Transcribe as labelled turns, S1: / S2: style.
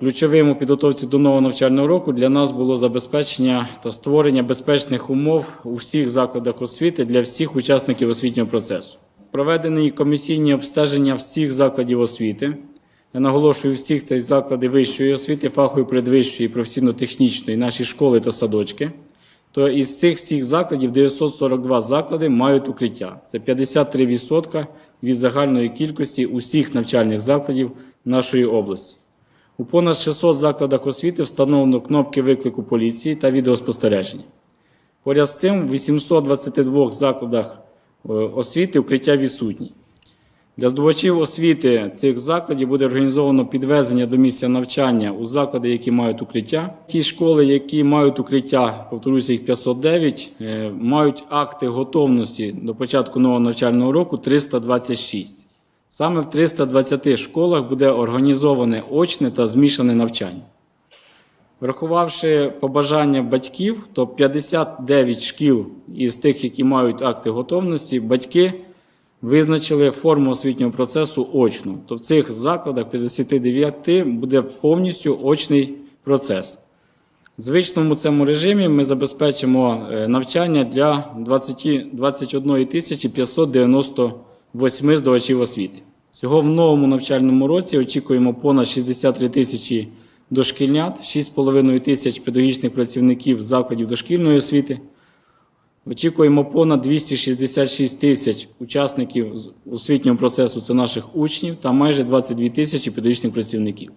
S1: ключовим у підготовці до нового навчального року для нас було забезпечення та створення безпечних умов у всіх закладах освіти для всіх учасників освітнього процесу. Проведені комісійні обстеження всіх закладів освіти. Я наголошую всіх це заклади вищої освіти, фахової передвищої, професійно-технічної, наші школи та садочки. То із цих всіх закладів 942 заклади мають укриття. Це 53% від загальної кількості усіх навчальних закладів нашої області. У понад 600 закладах освіти встановлено кнопки виклику поліції та відеоспостереження. Поряд з цим в 822 закладах е, освіти укриття відсутні. Для здобувачів освіти цих закладів буде організовано підвезення до місця навчання у заклади, які мають укриття. Ті школи, які мають укриття, повторюся, їх 509, е, мають акти готовності до початку нового навчального року 326. Саме в 320 школах буде організоване очне та змішане навчання. Врахувавши побажання батьків, то 59 шкіл із тих, які мають акти готовності, батьки визначили форму освітнього процесу очну. То в цих закладах 59 буде повністю очний процес. В звичному цьому режимі ми забезпечимо е, навчання для 20, 21 тисячі 598 здавачів освіти. Всього в новому навчальному році очікуємо понад 63 тисячі дошкільнят, 6,5 тисяч педагогічних працівників закладів дошкільної освіти. Очікуємо понад 266 тисяч учасників освітнього процесу це наших учнів та майже 22 тисячі педагогічних працівників.